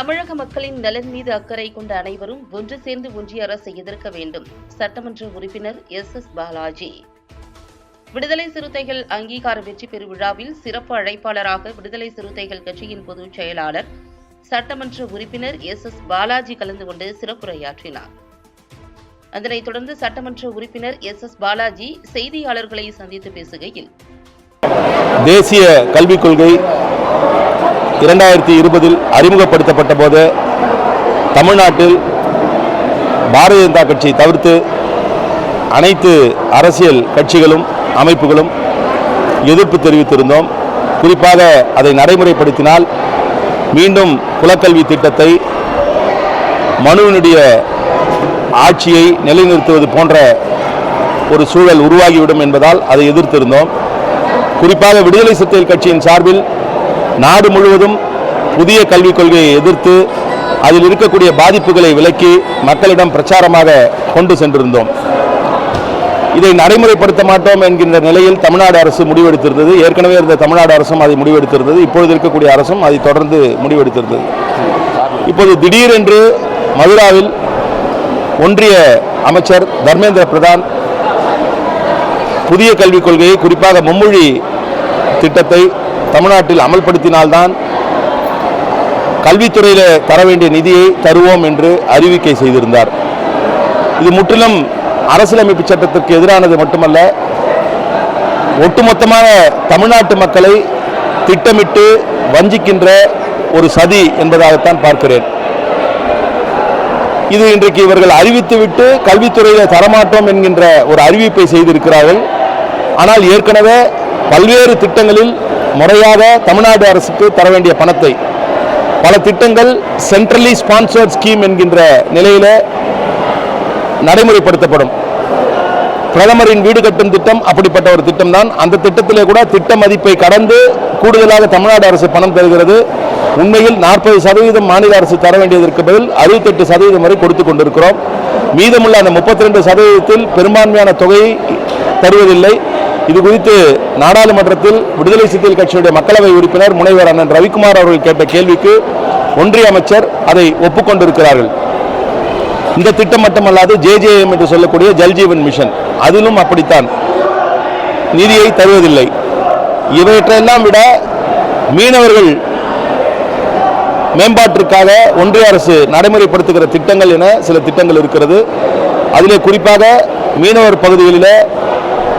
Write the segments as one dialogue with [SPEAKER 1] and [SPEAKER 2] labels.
[SPEAKER 1] தமிழக மக்களின் நலன் மீது அக்கறை கொண்ட அனைவரும் ஒன்று சேர்ந்து ஒன்றிய அரசை எதிர்க்க வேண்டும். சட்டமன்ற உறுப்பினர் எஸ். எஸ். பாலாஜி. விடுதலை சிறுத்தைகள் அங்கீகார வெற்றி பெறு விழாவில் சிறப்பு அழைப்பாளராக விடுதலை சிறுத்தைகள் கட்சியின் பொதுச் செயலாளர் சட்டமன்ற உறுப்பினர் எஸ். எஸ். பாலாஜி கலந்து கொண்டு சிறப்புரையாற்றினார். அதனைத் தொடர்ந்து சட்டமன்ற உறுப்பினர் எஸ். எஸ். பாலாஜி செய்தியாளர்களை சந்தித்து பேசுகையில்
[SPEAKER 2] தேசிய கல்விக் கொள்கை இரண்டாயிரத்தி இருபதில் அறிமுகப்படுத்தப்பட்ட போது தமிழ்நாட்டில் பாரதிய ஜனதா கட்சி தவிர்த்து அனைத்து அரசியல் கட்சிகளும் அமைப்புகளும் எதிர்ப்பு தெரிவித்திருந்தோம். குறிப்பாக அதை நடைமுறைப்படுத்தினால் மீண்டும் குலக்கல்வி திட்டத்தை மனுவினுடைய ஆட்சியை நிலைநிறுத்துவது போன்ற ஒரு சூழல் உருவாகிவிடும் என்பதால் அதை எதிர்த்திருந்தோம். குறிப்பாக விடுதலை சிறுத்தைகள் கட்சியின் சார்பில் நாடு முழுவதும் புதிய கல்விக் கொள்கையை எதிர்த்து அதில் இருக்கக்கூடிய பாதிப்புகளை விலக்கி மக்களிடம் பிரச்சாரமாக கொண்டு சென்றிருந்தோம். இதை நடைமுறைப்படுத்த மாட்டோம் என்கின்ற நிலையில் தமிழ்நாடு அரசு முடிவெடுத்திருந்தது. ஏற்கனவே இருந்த தமிழ்நாடு அரசும் அதை முடிவெடுத்திருந்தது. இப்பொழுது இருக்கக்கூடிய அரசும் அதை தொடர்ந்து முடிவெடுத்திருந்தது. இப்போது திடீரென்று மதுராவில் ஒன்றிய அமைச்சர் தர்மேந்திர பிரதான் புதிய கல்விக் கொள்கையை குறிப்பாக மும்மொழி திட்டத்தை தமிழ்நாட்டில் அமல்படுத்தினால்தான் கல்வித்துறையில் தர வேண்டிய நிதியை தருவோம் என்று அறிவிக்கை செய்திருந்தார். இது முற்றிலும் அரசியலமைப்பு சட்டத்திற்கு எதிரானது மட்டுமல்ல ஒட்டுமொத்தமான தமிழ்நாட்டு மக்களை திட்டமிட்டு வஞ்சிக்கின்ற ஒரு சதி என்பதாகத்தான் பார்க்கிறேன். இது இன்றைக்கு இவர்கள் அறிவித்துவிட்டு கல்வித்துறையில் தரமாட்டோம் என்கின்ற ஒரு அறிவிப்பை செய்திருக்கிறார்கள். ஆனால் ஏற்கனவே பல்வேறு திட்டங்களில் முறையாக தமிழ்நாடு அரசுக்கு தர வேண்டிய பணத்தை பல திட்டங்கள் சென்ட்ரலி ஸ்பான்சர்ட் ஸ்கீம் என்கின்ற நிலையில நடைமுறைப்படுத்தப்படும். பிரதமரின் வீடு கட்டும் திட்டம் அப்படிப்பட்ட ஒரு திட்டம் தான் அந்த திட்டத்திலே கூட திட்ட மதிப்பை கடந்து கூடுதலாக தமிழ்நாடு அரசு பணம் தருகிறது. உண்மையில் நாற்பது சதவீதம் மாநில அரசு தர வேண்டியதற்கு பதில் அறுபத்தெட்டு சதவீதம் வரை கொடுத்து கொண்டிருக்கிறோம். மீதமுள்ள அந்த முப்பத்தி ரெண்டு சதவீதத்தில் பெரும்பான்மையான தொகையை தருவதில்லை. இது குறித்து நாடாளுமன்றத்தில் விடுதலை சிறுத்தைகள் கட்சியுடைய மக்களவை உறுப்பினர் முனைவர் அண்ணன் ரவிக்குமார் அவர்கள் கேட்ட கேள்விக்கு ஒன்றிய அமைச்சர் அதை ஒப்புக்கொண்டிருக்கிறார்கள். இந்த திட்டம் மட்டுமல்லாது ஜேஜேஎம் என்று சொல்லக்கூடிய ஜல்ஜீவன் மிஷன் அதிலும் அப்படித்தான். நிதியை தருவதில்லை. இவற்றையெல்லாம் விட மீனவர்கள் மேம்பாட்டிற்காக ஒன்றிய அரசு நடைமுறைப்படுத்துகிற திட்டங்கள் என சில திட்டங்கள் இருக்கிறது. அதிலே குறிப்பாக மீனவர் பகுதிகளில்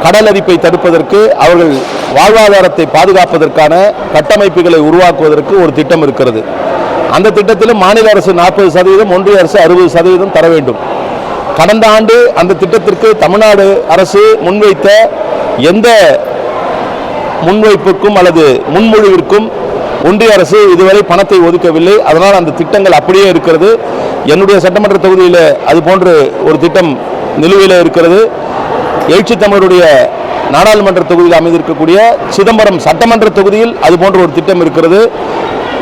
[SPEAKER 2] கடல் அரிப்பை தடுப்பதற்கு அவர்கள் வாழ்வாதாரத்தை பாதுகாப்பதற்கான கட்டமைப்புகளை உருவாக்குவதற்கு ஒரு திட்டம் இருக்கிறது. அந்த திட்டத்திலும் மாநில அரசு நாற்பது சதவீதம் ஒன்றிய அரசு அறுபது சதவீதம் தர வேண்டும். கடந்த ஆண்டு அந்த திட்டத்திற்கு தமிழ்நாடு அரசு முன்வைத்த எந்த முன்வைப்புக்கும் அல்லது முன்மொழிவிற்கும் ஒன்றிய அரசு இதுவரை பணத்தை ஒதுக்கவில்லை. அதனால் அந்த திட்டங்கள் அப்படியே இருக்கிறது. என்னுடைய சட்டமன்ற தொகுதியில் அது போன்று ஒரு திட்டம் நிலுவையில் இருக்கிறது. எழுச்சி தமிழருடைய நாடாளுமன்ற தொகுதியில் அமைந்திருக்கக்கூடிய சிதம்பரம் சட்டமன்ற தொகுதியில் அது போன்ற ஒரு திட்டம் இருக்கிறது.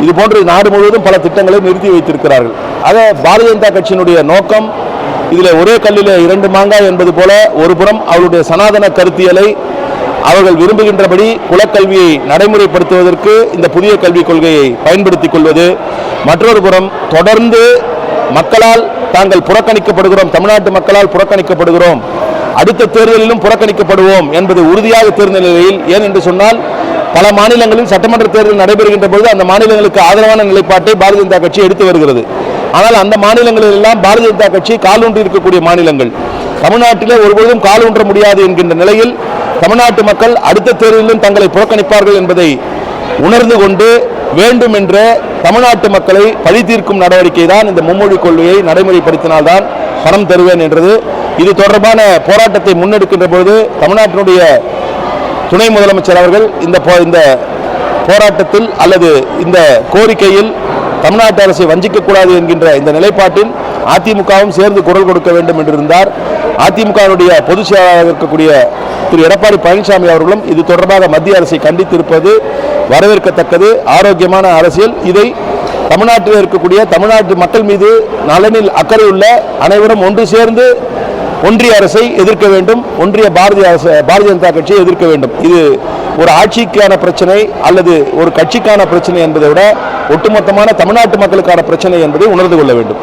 [SPEAKER 2] இது போன்று நாடு முழுவதும் பல திட்டங்களை நிறுத்தி வைத்திருக்கிறார்கள். ஆக பாரதிய ஜனதா கட்சியினுடைய நோக்கம் இதில் ஒரே கல்லில் இரண்டு மாங்காய் என்பது போல ஒரு புறம் அவருடைய சனாதன கருத்தியலை அவர்கள் விரும்புகின்றபடி குலக்கல்வியை நடைமுறைப்படுத்துவதற்கு இந்த புதிய கல்விக் கொள்கையை பயன்படுத்திக் கொள்வது. மற்றொரு புறம் தொடர்ந்து மக்களால் தாங்கள் புறக்கணிக்கப்படுகிறோம் தமிழ்நாட்டு மக்களால் புறக்கணிக்கப்படுகிறோம். அடுத்த தேர்தலிலும் புறக்கணிக்கப்படுவோம் என்பது உறுதியாக தெரிந்த நிலையில் ஏன் என்று சொன்னால் பல மாநிலங்களில் சட்டமன்ற தேர்தல் நடைபெறுகின்ற பொழுது அந்த மாநிலங்களுக்கு ஆதரவான நிலைப்பாட்டை பாரதிய ஜனதா கட்சி எடுத்து வருகிறது. ஆனால் அந்த மாநிலங்களில் எல்லாம் பாரதிய ஜனதா கட்சி காலூன்றி இருக்கக்கூடிய மாநிலங்கள். தமிழ்நாட்டிலே ஒருபொழுதும் காலூன்ற முடியாது என்கின்ற நிலையில் தமிழ்நாட்டு மக்கள் அடுத்த தேர்தலிலும் தங்களை புறக்கணிப்பார்கள் என்பதை உணர்ந்து கொண்டு வேண்டும் என்ற தமிழ்நாட்டு மக்களை பழி தீர்க்கும் நடவடிக்கை தான் இந்த மும்மொழி கொள்கையை நடைமுறைப்படுத்தினால்தான் பணம் தருவேன் என்றது. இது தொடர்பான போராட்டத்தை முன்னெடுக்கின்ற பொழுது தமிழ்நாட்டினுடைய துணை முதலமைச்சர் அவர்கள் இந்த போ- இந்த போராட்டத்தில் அல்லது இந்த கோரிக்கையில் தமிழ்நாட்டு அரசை வஞ்சிக்கக்கூடாது என்கின்ற இந்த நிலைப்பாட்டில் அதிமுகவும் சேர்ந்து குரல் கொடுக்க வேண்டும் என்றிருந்தார். அதிமுகவினுடைய பொதுச் செயலாளராக இருக்கக்கூடிய திரு எடப்பாடி பழனிசாமி அவர்களும் இது தொடர்பாக மத்திய அரசை கண்டித்திருப்பது வரவேற்கத்தக்கது. ஆரோக்கியமான அரசியல். இதை தமிழ்நாட்டில் இருக்கக்கூடிய தமிழ்நாட்டு மக்கள் மீது நலனில் அக்கறை உள்ள அனைவரும் ஒன்று சேர்ந்து ஒன்றிய அரசை எதிர்க்க வேண்டும் ஒன்றிய பாரதிய அரசு பாரதிய ஜனதா கட்சியை எதிர்க்க வேண்டும். இது ஒரு ஆட்சிக்கான பிரச்சனை அல்லது ஒரு கட்சிக்கான பிரச்சனை என்பதை விட ஒட்டுமொத்தமான தமிழ்நாட்டு மக்களுக்கான பிரச்சனை என்பதை உணர்ந்து கொள்ள வேண்டும்.